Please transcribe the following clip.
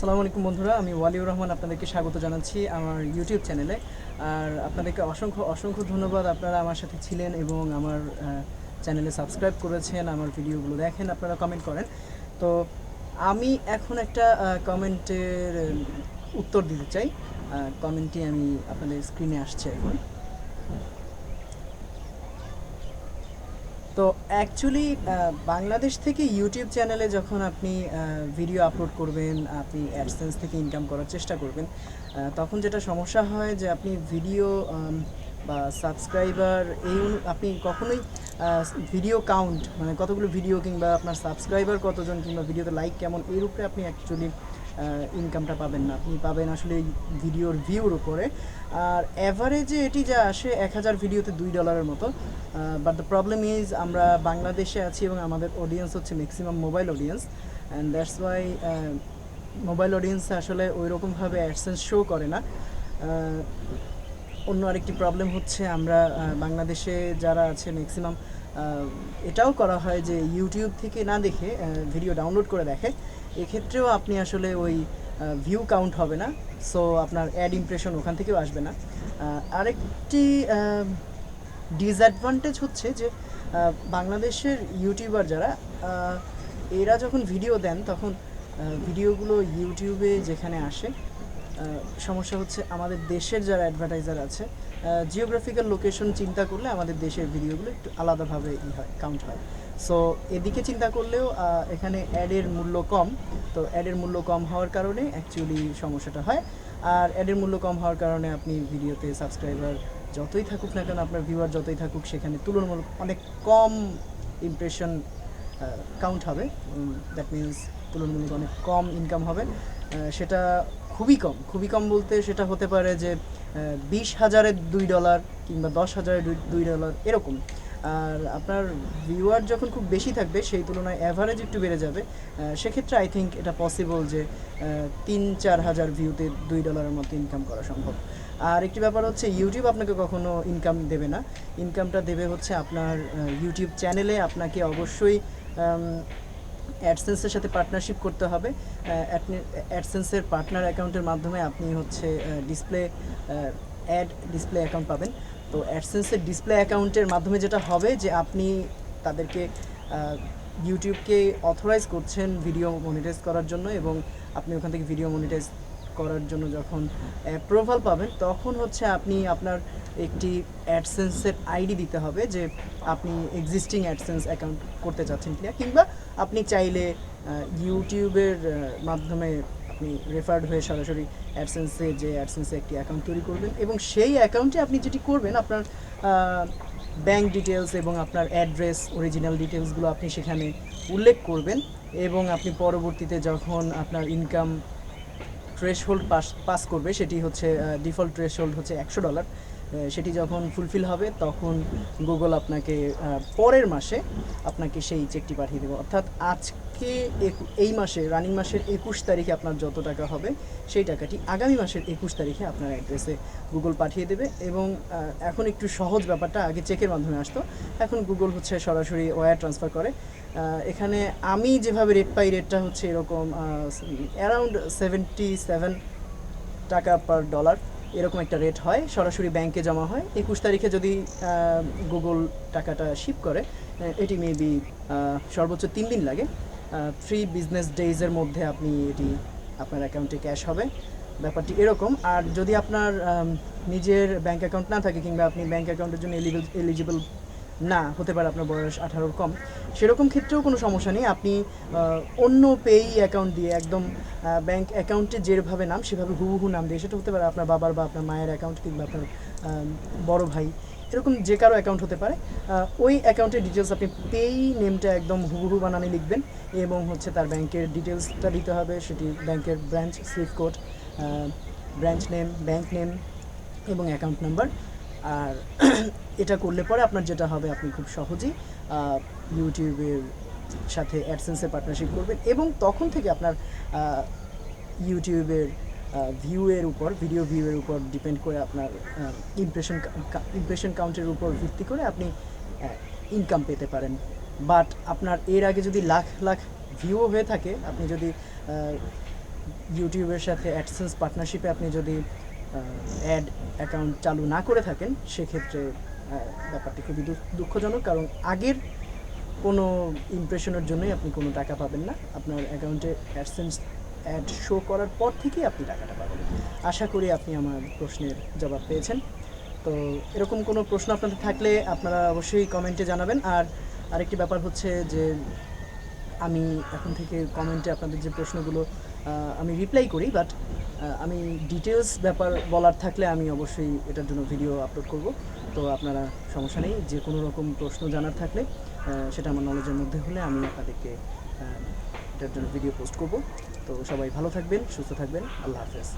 সালামু আলাইকুম বন্ধুরা, আমি ওয়ালিউর রহমান আপনাদেরকে স্বাগত জানাচ্ছি আমার ইউটিউব চ্যানেলে আর আপনাদেরকে অসংখ্য অসংখ্য ধন্যবাদ আপনারা আমার সাথে ছিলেন এবং আমার চ্যানেলে সাবস্ক্রাইব করেছেন, আমার ভিডিওগুলো দেখেন, আপনারা কমেন্ট করেন। তো আমি এখন একটা কমেন্টের উত্তর দিতে চাই। কমেন্টটি আমি আপনাদের স্ক্রিনে আসছে এখন। তো অ্যাকচুয়ালি বাংলাদেশ থেকে ইউটিউব চ্যানেলে যখন আপনি ভিডিও আপলোড করবেন, আপনি অ্যাডসেন্স থেকে ইনকাম করার চেষ্টা করবেন তখন যেটা সমস্যা হয় যে আপনি ভিডিও বা সাবস্ক্রাইবার এই আপনি কখনোই ভিডিও কাউন্ট মানে কতগুলো ভিডিও কিংবা আপনার সাবস্ক্রাইবার কতজন কিংবা ভিডিওতে লাইক কেমন এর উপরে আপনি অ্যাকচুয়ালি ইনকামটা পাবেন না। আপনি পাবেন আসলে ভিডিওর ভিউর উপরে। আর অ্যাভারেজে এটি যা আসে, এক হাজার ভিডিওতে দুই ডলারের মতো। বাট দ্য প্রবলেম ইজ আমরা বাংলাদেশে আছি এবং আমাদের অডিয়েন্স হচ্ছে maximum mobile audience and that's why mobile audience আসলে ওই রকমভাবে অ্যাডসেন্স শো করে না। অন্য আরেকটি প্রবলেম হচ্ছে আমরা বাংলাদেশে যারা আছে ম্যাক্সিমাম এটাও করা হয় যে ইউটিউব থেকে না দেখে ভিডিও ডাউনলোড করে দেখে। এক্ষেত্রেও আপনি আসলে ওই ভিউ কাউন্ট হবে না সো আপনার অ্যাড ইমপ্রেশন ওখান থেকেও আসবে না। আরেকটি ডিসঅ্যাডভান্টেজ হচ্ছে যে বাংলাদেশের ইউটিউবার যারা এরা যখন ভিডিও দেন, তখন ভিডিওগুলো ইউটিউবে যেখানে আসে সমস্যা হচ্ছে আমাদের দেশের যারা অ্যাডভার্টাইজার আছে জিওগ্রাফিক্যাল লোকেশন চিন্তা করলে আমাদের দেশের ভিডিওগুলো একটু আলাদাভাবে ই হয় কাউন্ট হয়। সো এদিকে চিন্তা করলেও এখানে অ্যাডের মূল্য কম, তো অ্যাডের মূল্য কম হওয়ার কারণে অ্যাকচুয়ালি সমস্যাটা হয়। আর অ্যাডের মূল্য কম হওয়ার কারণে আপনি ভিডিওতে সাবস্ক্রাইবার যতই থাকুক না কেন, আপনার ভিউয়ার যতই থাকুক, সেখানে তুলনামূলক অনেক কম ইমপ্রেশন কাউন্ট হবে। দ্যাট মিন্স তুলনামূলক অনেক কম ইনকাম হবে। সেটা খুবই কম। খুবই কম বলতে সেটা হতে পারে যে বিশ হাজারের দুই ডলার কিংবা দশ হাজারের দুই- ডলার এরকম। আর আপনার ভিউয়ার যখন খুব বেশি থাকবে, সেই তুলনায় অ্যাভারেজ একটু বেড়ে যাবে। সেক্ষেত্রে আই থিঙ্ক এটা পসিবল যে তিন, চার হাজার ভিউতে দুই ডলারের মতো ইনকাম করা সম্ভব। আর একটি ব্যাপার হচ্ছে ইউটিউব আপনাকে কখনো ইনকাম দেবে না। ইনকামটা দেবে হচ্ছে আপনার ইউটিউব চ্যানেলে আপনাকে অবশ্যই অ্যাডসেন্সের সাথে পার্টনারশিপ করতে হবে। অ্যাডসেন্সের পার্টনার অ্যাকাউন্টের মাধ্যমে আপনি হচ্ছে ডিসপ্লে অ্যাড ডিসপ্লে অ্যাকাউন্ট পাবেন। তো অ্যাডসেন্সের ডিসপ্লে অ্যাকাউন্টের মাধ্যমে যেটা হবে যে আপনি তাদেরকে ইউটিউবকে অথরাইজ করছেন ভিডিও মনিটাইজ করার জন্য এবং আপনি ওখান থেকে ভিডিও মনিটাইজ করার জন্য যখন অ্যাপ্রুভাল পাবেন, তখন হচ্ছে আপনি আপনার একটি অ্যাডসেন্সের আইডি দিতে হবে যে আপনি এক্সিস্টিং অ্যাডসেন্স অ্যাকাউন্ট করতে চাচ্ছেন কিনা, কিংবা আপনি চাইলে ইউটিউবের মাধ্যমে আপনি রেফার্ড হয়ে সরাসরি অ্যাডসেন্সে যে অ্যাডসেন্সে একটি অ্যাকাউন্ট তৈরি করবেন, এবং সেই অ্যাকাউন্টে আপনি যেটি করবেন, আপনার ব্যাংক ডিটেলস এবং আপনার অ্যাড্রেস অরিজিনাল ডিটেলসগুলো আপনি সেখানে উল্লেখ করবেন, এবং আপনি পরবর্তীতে যখন আপনার ইনকাম থ্রেশহোল্ড পাস পাস করবে সেটি হচ্ছে ডিফল্ট থ্রেশহোল্ড হচ্ছে একশো ডলার সেটি যখন ফুলফিল হবে, তখন গুগল আপনাকে পরের মাসে আপনাকে সেই চেকটি পাঠিয়ে দেবে। অর্থাৎ আজকে এই মাসে রানিং মাসের একুশ তারিখে আপনার যত টাকা হবে, সেই টাকাটি আগামী মাসের একুশ তারিখে আপনার অ্যাড্রেসে গুগল পাঠিয়ে দেবে এবং এখন একটু সহজ ব্যাপারটা, আগে চেকের মাধ্যমে আসতো। এখন গুগল হচ্ছে সরাসরি ওয়্যার ট্রান্সফার করে। এখানে আমি যেভাবে রেট পাই রেটটা হচ্ছে এরকম অ্যারাউন্ড সেভেন্টি সেভেন টাকা পার ডলার এরকম একটা রেট হয়। সরাসরি ব্যাংকে জমা হয়। একুশ তারিখে যদি গুগল টাকাটা শিপ করে এটি মেবি সর্বোচ্চ তিন দিন লাগে। থ্রি বিজনেস ডেইজের মধ্যে আপনি এটি আপনার অ্যাকাউন্টে ক্যাশ হবে। ব্যাপারটি এরকম। আর যদি আপনার নিজের ব্যাংক অ্যাকাউন্ট না থাকে কিংবা আপনি ব্যাংক অ্যাকাউন্টের জন্য এলিজিবল না, হতে পারে আপনার বয়স আঠারোর কম। সেরকম ক্ষেত্রেও কোনো সমস্যা নেই। আপনি অন্য পেই অ্যাকাউন্ট দিয়ে একদম ব্যাংক অ্যাকাউন্টে যেভাবে নাম, সেভাবে হুবহু নাম দিয়ে, সেটা হতে পারে আপনার বাবার বা আপনার মায়ের অ্যাকাউন্ট কিংবা আপনার বড় ভাই, এরকম যে কারও অ্যাকাউন্ট হতে পারে। ওই অ্যাকাউন্টের ডিটেলস আপনি পেই নেমটা একদম হুবহু বানানে লিখবেন এবং হচ্ছে তার ব্যাংকের ডিটেলসটা দিতে হবে। সেটি ব্যাংকের branch swift code branch name, bank name এবং অ্যাকাউন্ট নাম্বার। আর এটা করলে পরে আপনার যেটা হবে, আপনি খুব সহজেই ইউটিউবের সাথে অ্যাডসেন্সের পার্টনারশিপ করবেন এবং তখন থেকে আপনার ইউটিউবের ভিউয়ের উপর ভিডিও ভিউয়ের উপর ডিপেন্ড করে আপনার ইমপ্রেশন ইমপ্রেশন কাউন্টের উপর ভিত্তি করে আপনি ইনকাম পেতে পারেন। বাট আপনার এর আগে যদি লাখ লাখ ভিউও হয়ে থাকে, আপনি যদি ইউটিউবের সাথে অ্যাডসেন্স পার্টনারশিপে আপনি যদি অ্যাড অ্যাকাউন্ট চালু না করে থাকেন, সেক্ষেত্রে ব্যাপারটি খুবই দুঃখ- দুঃখজনক, কারণ আগের কোনো ইমপ্রেশনের জন্যই আপনি কোনো টাকা পাবেন না। আপনার অ্যাকাউন্টে অ্যাডসেন্স অ্যাড শো করার পর থেকেই আপনি টাকাটা পাবেন। আশা করি আপনি আমার প্রশ্নের জবাব পেয়েছেন। তো এরকম কোনো প্রশ্ন আপনাদের থাকলে আপনারা অবশ্যই কমেন্টে জানাবেন। আর আরেকটি ব্যাপার হচ্ছে যে, আমি এখন থেকে কমেন্টে আপনাদের যে প্রশ্নগুলো আমি রিপ্লাই করি বাট আমি ডিটেলস ব্যাপার বলার থাকলে আমি অবশ্যই এটার জন্য ভিডিও আপলোড করব। তো আপনারা সমস্যা নেই, যে কোনো রকম প্রশ্ন জানার থাকলে সেটা আমার নলেজের মধ্যে হলে আমি আপনাদেরকে এটার জন্য ভিডিও পোস্ট করব। তো সবাই ভালো থাকবেন, সুস্থ থাকবেন, আল্লাহ হাফেজ।